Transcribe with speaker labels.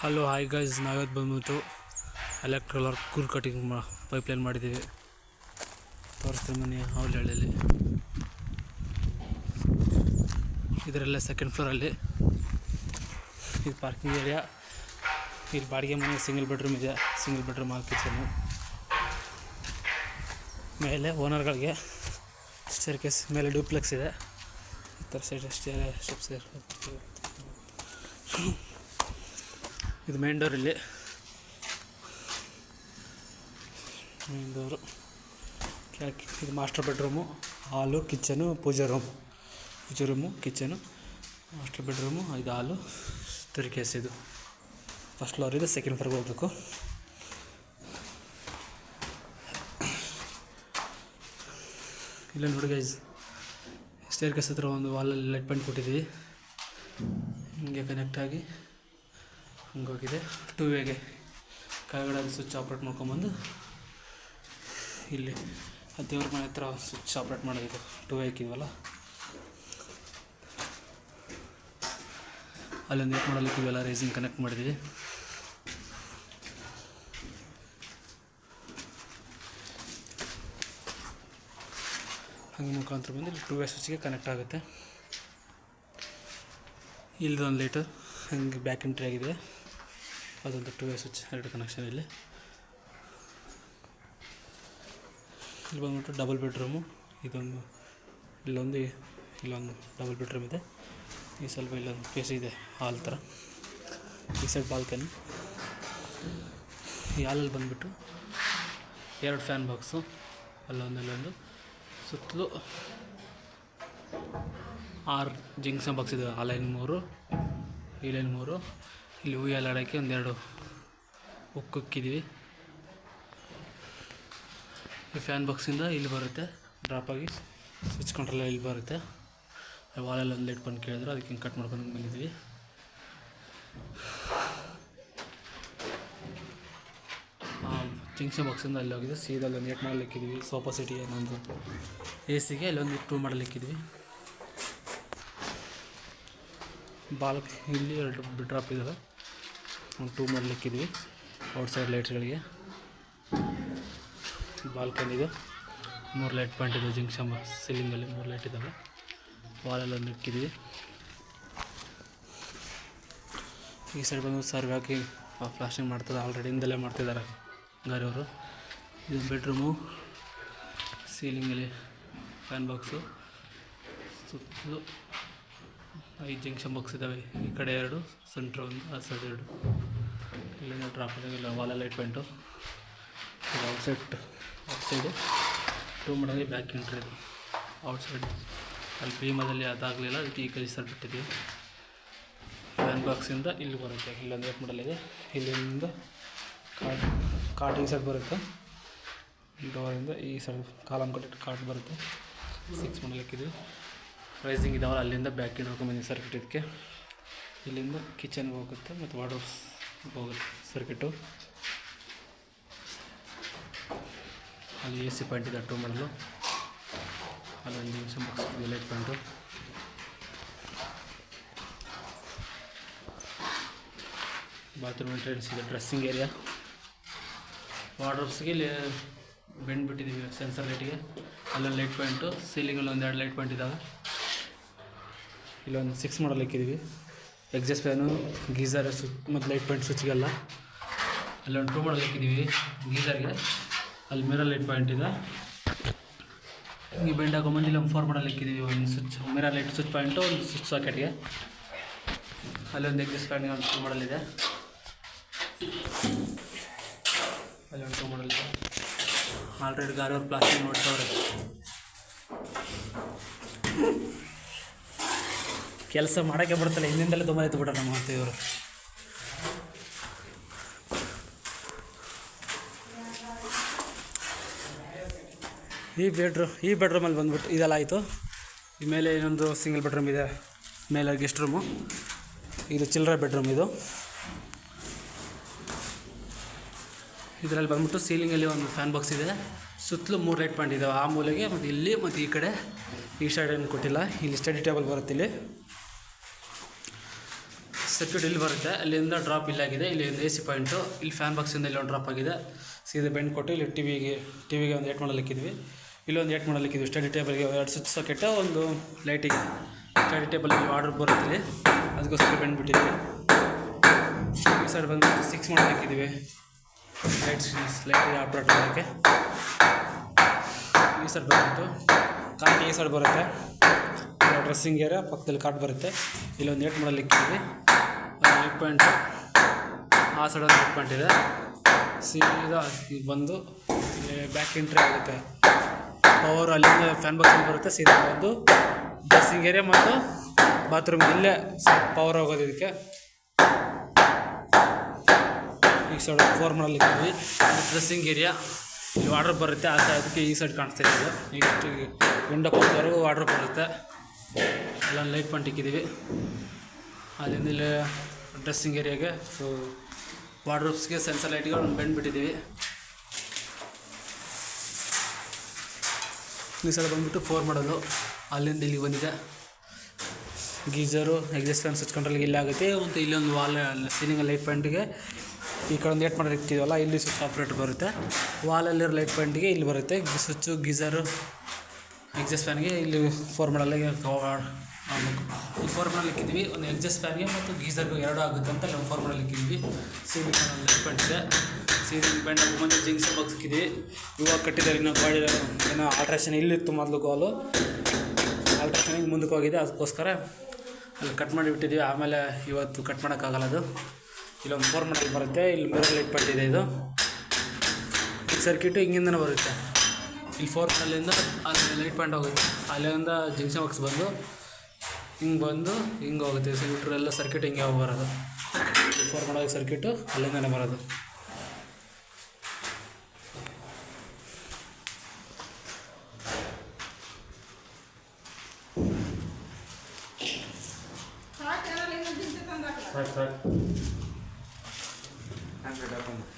Speaker 1: Hello hi guys ನಾವಿವತ್ತು ಬಂದ್ಬಿಟ್ಟು electrical work core cutting ಮಾ ಪೈಪ್ಲೈನ್ ಮಾಡಿದ್ದೀವಿ. ತೋರಿಸ್ತೀನಿ ಮನೆ ಹಳ್ಳಿಯಲ್ಲಿ ಇದರಲ್ಲೇ ಸೆಕೆಂಡ್ ಫ್ಲೋರಲ್ಲಿ ಇದು ಪಾರ್ಕಿಂಗ್ ಏರಿಯಾ ಇಲ್ಲಿ ಬಾಡಿಗೆ ಮನೆ ಸಿಂಗಲ್ ಬೆಡ್ರೂಮ್ ಇದೆ. ಸಿಂಗಲ್ ಬೆಡ್ರೂಮ್ ಆಗಿ ಕಿಚನು ಮೇಲೆ ಓನರ್ಗಳಿಗೆ ಸ್ಟೇರ್ ಕೇಸ್ ಮೇಲೆ ಡ್ಯೂಪ್ಲೆಕ್ಸ್ ಇದೆ. ಈ ಥರ ಸೈಡ್ ಸ್ಟೇರ್ ಸ್ಟೆಪ್ಸ್ ಇದೆ ಮೇನ್ ಡೋರ್ ಇಲ್ಲಿ. ಮೇನ್ ಡೋರು ಇದು ಮಾಸ್ಟರ್ ಬೆಡ್ರೂಮು ಹಾಲು ಕಿಚನು ಪೂಜೆ ರೂಮ್ ಪೂಜೆ ರೂಮು ಕಿಚನು ಮಾಸ್ಟರ್ ಬೆಡ್ರೂಮು ಇದು ಹಾಲು ಕೇಸ್ ಇದು. ಫಸ್ಟ್ ಫ್ಲೋರ್ ಇದೆ ಸೆಕೆಂಡ್ ಫ್ಲೋರ್ಗೆ ಹೋಗ್ಬೇಕು. ಇಲ್ಲ ನೋಡಿ ಗೈಸ್ ಸ್ಟೇರ್ ಕೇಸ್ ಹತ್ರ ಒಂದು ವಾಲಲ್ಲಿ ಲೈಟ್ ಪಾಯಿಂಟ್ ಕೊಟ್ಟಿದ್ದೀವಿ. ಹಿಂಗೆ ಕನೆಕ್ಟ್ ಆಗಿ. ಹಂಗೋಗಿದೆ. ಟೂ ವೇಗೆ ಕೆಳಗಡೆ ಸ್ವಿಚ್ ಆಪ್ರೇಟ್ ಮಾಡ್ಕೊಂಬಂದು ಇಲ್ಲಿ ದೇವ್ರ ಮನೆ ಹತ್ರ ಸ್ವಿಚ್ ಆಪ್ರೇಟ್ ಮಾಡೋದಿದೆ. ಟೂ ವೇ ಹಾಕಿದ್ವಲ್ಲ ಅಲ್ಲೊಂದು ಏಟ್ ಮಾಡಲಿಕ್ಕಿವೆಲ್ಲ ರೇಸಿಂಗ್ ಕನೆಕ್ಟ್ ಮಾಡಿದ್ದೀವಿ. ಹಂಗೆ ಮುಖಾಂತರ ಬಂದು ಇಲ್ಲಿ ಟೂ ವೇ ಸ್ವಿಚ್ಗೆ ಕನೆಕ್ಟ್ ಆಗುತ್ತೆ. ಇಲ್ಲದೊಂದು ಲೈಟು ಹಂಗೆ ಬ್ಯಾಕ್ ಎಂಟ್ರಿ ಆಗಿದೆ. ಅದೊಂದು ಟೂ ವೇ ಸ್ವಿಚ್ ಎರಡು ಕನೆಕ್ಷನ್ ಇಲ್ಲಿ. ಇಲ್ಲಿ ಬಂದ್ಬಿಟ್ಟು ಡಬಲ್ ಬೆಡ್ರೂಮು ಇದೊಂದು, ಇಲ್ಲೊಂದು ಇಲ್ಲೊಂದು ಡಬಲ್ ಬೆಡ್ರೂಮ್ ಇದೆ. ಈ ಸ್ವಲ್ಪ ಇಲ್ಲೊಂದು ಪ್ಲೇಸ್ ಇದೆ ಹಾಲ್ ಥರ ಈ ಸೈಡ್ ಬಾಲ್ಕನಿ ಈ ಹಾಲಲ್ಲಿ ಬಂದುಬಿಟ್ಟು ಎರಡು ಫ್ಯಾನ್ ಬಾಕ್ಸು ಅಲ್ಲೊಂದು ಅಲ್ಲೊಂದು ಸುತ್ತಲೂ ಆರು ಜಿಂಕ್ಸನ್ ಬಾಕ್ಸ್ ಇದೆ, ಆ ಲೈನ್ ಮೂರು, ಈ ಲೈನ್ ಮೂರು. ಇಲ್ಲಿ ಉಯ್ಯಾಲ ಆಡೋಕ್ಕೆ ಒಂದೆರಡು ಉಕ್ಕಿದ್ದೀವಿ ಈ ಫ್ಯಾನ್ ಬಾಕ್ಸಿಂದ ಇಲ್ಲಿ ಬರುತ್ತೆ ಡ್ರಾಪ್ ಆಗಿ ಸ್ವಿಚ್ ಕಂಟ್ರೋಲ್ ಇಲ್ಲಿ ಬರುತ್ತೆ. ವಾಲಲ್ಲಿ ಒಂದು ಲೈಟ್ ಬಂದು ಕೇಳಿದ್ರು, ಅದಕ್ಕೆ ಹಿಂಗೆ ಕಟ್ ಮಾಡ್ಕೊಂಡು ಬಂದಿದ್ವಿ ಜಿಂಕ್ಷನ್ ಬಾಕ್ಸಿಂದ ಅಲ್ಲಿ ಹೋಗಿದೆ, ಸೀದಾ ಅಲ್ಲೊಂದು ಏಟ್ ಮಾಡಲಿಕ್ಕಿದ್ವಿ ಸೋಫಾ ಸಿಟಿ ಏನೊಂದು ಎ ಸಿಗೆ ಅಲ್ಲೊಂದು ಟೂ ಮಾಡಲಿಕ್ಕಿದ್ವಿ ಬಾಲ್ಕ್ ಇಲ್ಲಿ ಎರಡು ಡ್ರಾಪ್ ಇದ್ದಾವೆ ಒಂದು ಟೂ ಮಾಡಲ್ ಇಕ್ಕಿದ್ವಿ ಔಟ್ ಸೈಡ್ ಲೈಟ್ಸ್ಗಳಿಗೆ ಬಾಲ್ಕನಿದು ಮೂರು ಲೈಟ್ ಪಾಯಿಂಟ್ ಇದೆ ಜಿಂಕ್ಷನ್ ಸೀಲಿಂಗಲ್ಲಿ ಮೂರು ಲೈಟ್ ಇದ್ದಾವೆ. ವಾಲಲ್ಲಿ ಒಂದು ಇಕ್ಕಿದ್ವಿ ಈ ಸೈಡ್ ಬಂದು ಸರ್ವ್ ಹಾಕಿ ಪ್ಲಾಸ್ಟಿಂಗ್ ಮಾಡ್ತಾರೆ. ಆಲ್ರೆಡಿ ಹಿಂದೆಲ್ಲೇ ಮಾಡ್ತಿದ್ದಾರೆ ಗಾರಿಯವರು ಇದು ಬೆಡ್ರೂಮು ಸೀಲಿಂಗಲ್ಲಿ ಫ್ಯಾನ್ ಬಾಕ್ಸು ಸುತ್ತಲೂ ಐದು ಜಂಕ್ಷನ್ ಬಾಕ್ಸ್ ಇದ್ದಾವೆ. ಈ ಕಡೆ ಎರಡು ಸೆಂಟ್ರ್ ಒಂದು, ಆ ಸೈಡ್ ಎರಡು. ಇಲ್ಲಿಂದ ಡ್ರಾಪ್ ಇಲ್ಲ ವಾಲ ಲೈಟ್ ಪಾಯಿಂಟು ಇದು outside outside two back entry ಇದು. ಔಟ್ ಸೈಡ್ ಅಲ್ಲಿ ಭೀಮದಲ್ಲಿ ಅದಾಗಲಿಲ್ಲ, ಅದಕ್ಕೆ ಈ ಕೈ ಸರ್ ಬಿಟ್ಟಿದ್ದೀವಿ ಫ್ಯಾನ್ ಬಾಕ್ಸಿಂದ ಇಲ್ಲಿ ಬರುತ್ತೆ ಇಲ್ಲೊಂದು ಏಟ್ ಮಾಡಲಿದೆ ಇಲ್ಲಿಂದ ಕಾಟ್ ಕಾಟ್ ಈ ಸೈಡ್ ಬರುತ್ತೆ ಡೋರಿಂದ ಈ ಸೈಡ್ ಕಾಲಮ್ ಕಟ್ಟಿಟ್ಟು ಕಾಟ್ ಬರುತ್ತೆ. ಸಿಕ್ಸ್ ಮಾಡಲ್ ಹಾಕಿದ್ವಿ ರೈಸಿಂಗ್ ಇದಾವಲ್ಲ, ಅಲ್ಲಿಂದ ಬ್ಯಾಕ್ ಹಿಡ್ಕೊಂಬಂದಿವಿ ಸರ್ಕಿಟ್ ಇದಕ್ಕೆ ಇಲ್ಲಿಂದ ಕಿಚನ್ಗೆ ಹೋಗುತ್ತೆ ಮತ್ತು ವಾರ್ಡ್ರೋಬ್ಸ್ ಹೋಗುತ್ತೆ ಸರ್ಕಿಟು ಅಲ್ಲಿ ಎ ಸಿ ಪಾಯಿಂಟ್ ಇದೆ ಟೂ ಮಾಡಲು. ಅಲ್ಲೊಂದು ನಿಮಿಷ box light point bathroom entrance ಇದೆ ಡ್ರೆಸ್ಸಿಂಗ್ ಏರಿಯಾ ವಾರ್ಡ್ರೋಬ್ಸ್ಗೆ ಇಲ್ಲಿ ಬೆಂಡ್ ಬಿಟ್ಟಿದ್ದೀವಿ ಸೆನ್ಸರ್ ಲೈಟಿಗೆ ಅಲ್ಲೊಂದು ಲೈಟ್ ಪಾಯಿಂಟು ಸೀಲಿಂಗಲ್ಲಿ ಒಂದು ಎರಡು ಲೈಟ್ ಪಾಯಿಂಟ್ ಇದ್ದಾವೆ ಇಲ್ಲೊಂದು ಸಿಕ್ಸ್ ಮಾಡಲ್ ಇಕ್ಕಿದ್ದೀವಿ ಎಕ್ಸಾಸ್ಟ್ ಫ್ಯಾನು ಗೀಸರ್ ಸ್ವಿಚ್ ಮತ್ತು ಲೈಟ್ ಪಾಯಿಂಟ್ ಸ್ವಿಚ್ಗೆಲ್ಲ ಅಲ್ಲೊಂದು ಟೂ ಮಾಡಲ್ ಹಾಕಿದ್ದೀವಿ ಗೀಸರ್ಗೆ ಅಲ್ಲಿ ಮಿರರ್ ಲೈಟ್ ಪಾಯಿಂಟ್ ಇದೆ ಈ ಬೆಂಡ್ ಹಾಕೊಂಬಂದು ಒಂದು ಫೋರ್ ಮಾಡಲ್ ಹಾಕಿದ್ದೀವಿ ಒಂದು switch mirror light switch point ಒಂದು ಸ್ವಿಚ್ ಸಾಕೆಟ್ಗೆ ಅಲ್ಲೊಂದು ಎಕ್ಸಾಸ್ಟ್ ಫ್ಯಾನ್ಗೆ ಒಂದು ಟೂ ಮಾಡಲ್ ಇದೆ ಅಲ್ಲೊಂದು ಟೂ ಮಾಡಲ್ ಇದೆ ಆಲ್ರೆಡಿ ಗಾರವ್ರು ಪ್ಲಾಸ್ಟಿಕ್ ನೋಡ್ತವ್ರೆ ಕೆಲಸ ಮಾಡೋಕ್ಕೆ ಬರ್ತಲ್ಲ ಹಿಂದಿಂದಲೇ ತುಂಬ ಇತ್ತು ಬಿಟ್ರೆ ನಮ್ಮ ಮತ್ತೆ ಇವರು ಈ ಬೆಡ್ರೂಮ್ ಈ ಬೆಡ್ರೂಮಲ್ಲಿ ಬಂದ್ಬಿಟ್ಟು ಇದೆಲ್ಲ ಆಯಿತು. ಈ ಮೇಲೆ ಇನ್ನೊಂದು ಸಿಂಗಲ್ ಬೆಡ್ರೂಮ್ ಇದೆ, ಮೇಲೆ ಗೆಸ್ಟ್ ರೂಮು ಇದು ಚಿಲ್ಡ್ರ ಬೆಡ್ರೂಮ್ ಇದು. ಇದರಲ್ಲಿ ಬಂದ್ಬಿಟ್ಟು ಸೀಲಿಂಗಲ್ಲಿ ಒಂದು ಫ್ಯಾನ್ ಬಾಕ್ಸ್ ಇದೆ. ಸುತ್ತಲೂ ಮೂರು ಲೈಟ್ ಪಾಯಿಂಟ್ ಇದ್ದಾವೆ ಆ ಮೂಲೆಗೆ ಮತ್ತು ಇಲ್ಲಿ ಮತ್ತು ಈ ಕಡೆ ಈ ಸೈಡ್ ಏನು ಕೊಟ್ಟಿಲ್ಲ ಇಲ್ಲಿ ಸ್ಟಡಿ ಟೇಬಲ್ ಬರುತ್ತೆ ಇಲ್ಲಿ ಸರ್ಕ್ಯೂಟ್ ಇಲ್ಲಿ ಬರುತ್ತೆ ಅಲ್ಲಿಂದ ಡ್ರಾಪ್ ಇಲ್ಲಾಗಿದೆ ಇಲ್ಲಿ ಒಂದು ಎ ಸಿ ಪಾಯಿಂಟು ಇಲ್ಲಿ ಫ್ಯಾನ್ ಬಾಕ್ಸಿಂದ ಇಲ್ಲಿ ಒಂದು ಡ್ರಾಪ್ ಆಗಿದೆ ಸೀದಾ ಬೆಂಡ್ ಕೊಟ್ಟು ಇಲ್ಲಿ ಟಿ ವಿಗೆ ಟಿ ವಿಗೆ ಒಂದು ಏಟ್ ಮಾಡಲಿಕ್ಕಿದ್ವಿ ಇಲ್ಲೊಂದು ಏಟ್ ಮಾಡಲಿಕ್ಕಿದ್ವಿ ಸ್ಟಡಿ ಟೇಬಲ್ಗೆ ಎರಡು ಸ್ವಿಚ್ ಸಾಕೆಟ್ ಒಂದು ಲೈಟಿಗೆ ಸ್ಟಡಿ ಟೇಬಲ್ ಇಲ್ಲಿ ಆರ್ಡರ್ ಬರುತ್ತೆ ಅದಕ್ಕೋಸ್ಕರ ಬೆಂಡ್ ಬಿಟ್ಟಿದ್ವಿ ಈ ಸೈಡ್ ಬಂದು ಸಿಕ್ಸ್ ಮಾಡಲಿಕ್ಕಿದ್ವಿ ಲೈಟ್ ಲೈಟ್ಸ್ ಲೈಟಿಗೆ ಆಪ್ರೇಟ್ ಮಾಡೋಕ್ಕೆ ಈ ಸೈಡ್ ಬಂದ್ಬಿಟ್ಟು ಕಾಟ್ ಈ ಸೈಡ್ ಬರುತ್ತೆ. ಡ್ರೆಸ್ಸಿಂಗ್ ಏರಿಯಾ ಪಕ್ಕದಲ್ಲಿ ಕಾಟ್ ಬರುತ್ತೆ. ಇಲ್ಲೊಂದು ಏಟ್ ಮಾಡಲ್ ಇಕ್ಕಿದ್ವಿ ಏಟ್ ಪಾಯಿಂಟು ಆ ಸೈಡ್ ಒಂದು ಲೆಗ್ ಪಾಯಿಂಟ್ ಇದೆ. ಸೀದಾ ಬಂದು ಬ್ಯಾಕ್ ಎಂಟ್ರಿ ಆಗುತ್ತೆ. ಪವರ್ ಅಲ್ಲಿಂದ ಫ್ಯಾನ್ ಬಾಕ್ಸ್ ಬರುತ್ತೆ. ಸೀದಾ ಬಂದು ಡ್ರೆಸ್ಸಿಂಗ್ ಏರಿಯಾ ಮತ್ತು ಬಾತ್ರೂಮ್ ಇಲ್ಲೇ ಪವರ್ ಹೋಗೋದು ಇದಕ್ಕೆ. ಈ ಸೈಡ್ ಫೋರ್ ಮಾಡಲ್ ಇಕ್ಕಿದ್ವಿ ಡ್ರೆಸ್ಸಿಂಗ್ ಏರಿಯಾ ಇಲ್ಲಿ ಆರ್ಡ್ರ್ ಬರುತ್ತೆ ಆ ಅದಕ್ಕೆ ಈ ಸೈಡ್ ಕಾಣಿಸ್ತಾ ಇದೆ ನೆಕ್ಸ್ಟ್ ವಿಂಡೋ ಪಕ್ಕವರೆಗೂ ಆರ್ಡ್ರ್ ಬರುತ್ತೆ. ಎಲ್ಲ ಲೈಟ್ ಪಾಯಿಂಟ್ ಇಕ್ಕಿದ್ದೀವಿ. ಅಲ್ಲಿಂದ ಇಲ್ಲಿ ಡ್ರೆಸ್ಸಿಂಗ್ ಏರಿಯಾಗೆ ಸೊ ವಾರ್ಡ್ರೋಬ್ಸ್ಗೆ ಸೆನ್ಸರ್ ಲೈಟ್ಗಳು ಬೆಂಡ್ ಬಿಟ್ಟಿದ್ದೀವಿ ಈ ಸೈಡ್ ಬಂದ್ಬಿಟ್ಟು ಫೋರ್ ಮಾಡೋದು ಅಲ್ಲಿಂದ ಇಲ್ಲಿಗೆ ಬಂದಿದೆ. ಗೀಜರು ಎಕ್ಸಾಸ್ಟ್ ಫ್ಯಾನ್ ಸ್ವಿಚ್ ಕಂಟ್ರೋಲ್ಗೆ ಇಲ್ಲಾಗುತ್ತೆ ಮತ್ತು ಇಲ್ಲೊಂದು ವಾಲ್ ಸೀಲಿಂಗ್ ಲೈಟ್ ಪಾಯಿಂಟಿಗೆ ಈ ಕಡೆ ಒಂದು ಏಟ್ ಮಾಡಿ ಇರ್ತೀವಲ್ಲ ಇಲ್ಲಿ ಸ್ವಿಚ್ ಆಪ್ರೇಟ್ ಬರುತ್ತೆ. ವಾಲಲ್ಲಿರೋ ಲೈಟ್ ಪಾಯಿಂಟಿಗೆ ಇಲ್ಲಿ ಬರುತ್ತೆ. ಸ್ವಿಚ್ಚು ಗೀಸರು ಎಕ್ಸಸ್ ಫ್ಯಾನ್ಗೆ ಇಲ್ಲಿ ಫೋರ್ ಈ ಫೋರ್ ಮಾಡಲ್ ಇಕ್ಕಿದ್ವಿ. ಒಂದು ಎಕ್ಸಸ್ ಫ್ಯಾನ್ಗೆ ಮತ್ತು ಗೀಸರ್ಗೆ ಎರಡು ಆಗುತ್ತೆ ಅಂತ ನಾವು ಫೋರ್ ಮಾಡಲ್ ಇಕ್ಕಿದ್ವಿ. ಸೀಲಿಂಗ್ ಲೈಟ್ ಪಾಯಿಂಟ್ ಇದೆ. ಸೀಲಿಂಗ್ ಪಾಯಿಂಟ್ ಮುಂದೆ ಜಿಂಕ್ಸ್ ಬಾಕ್ಸ್ ಇಕ್ಕಿದ್ವಿ. ಇವಾಗ ಕಟ್ಟಿದ್ದಾರೆ ಇನ್ನೂ ಗಾಡಿ ಏನೋ ಆಲ್ಟ್ರೇಷನ್ ಇಲ್ಲಿತ್ತು ಮೊದಲು ಗೋಲು ಆಲ್ಟ್ರೇಷನಿಗೆ ಮುಂದಕ್ಕೆ ಹೋಗಿದೆ. ಅದಕ್ಕೋಸ್ಕರ ಅಲ್ಲಿ ಕಟ್ ಮಾಡಿಬಿಟ್ಟಿದ್ವಿ ಆಮೇಲೆ ಇವತ್ತು ಕಟ್ ಮಾಡೋಕ್ಕಾಗಲ್ಲ ಅದು. ಇಲ್ಲೊಂದು ಫೋರ್ ಮಾಡಲ್ ಬರುತ್ತೆ, ಇಲ್ಲಿ ಮಿರರ್ ಲೈಟ್ ಪಟ್ಟಿದೆ ಇದು ಸರ್ಕ್ಯೂಟು ಹಿಂಗಿಂದನೇ ಬರುತ್ತೆ. ಇಲ್ಲಿ ಫೋರ್ ಅಲ್ಲಿಂದ ಅಲ್ಲಿ ಲೈಟ್ ಪಾಯಿಂಟ್ ಹೋಗುತ್ತೆ. ಅಲ್ಲಿಂದ ಜಂಕ್ಷನ್ ಬಾಕ್ಸ್ ಬಂದು ಹಿಂಗೆ ಬಂದು ಹಿಂಗೆ ಹೋಗುತ್ತೆ. ಸಿಲಿಂಡ್ರ್ ಎಲ್ಲ ಸರ್ಕ್ಯೂಟ್ ಹಿಂಗೆ ಹೋಗಿ ಬರೋದು. ಫೋರ್ ಮಾಡೋ ಸರ್ಕ್ಯೂಟು ಅಲ್ಲಿಂದನೇ ಬರೋದು.
Speaker 2: ಸಾಕು?
Speaker 1: ಸಾಕು ಸಾಕು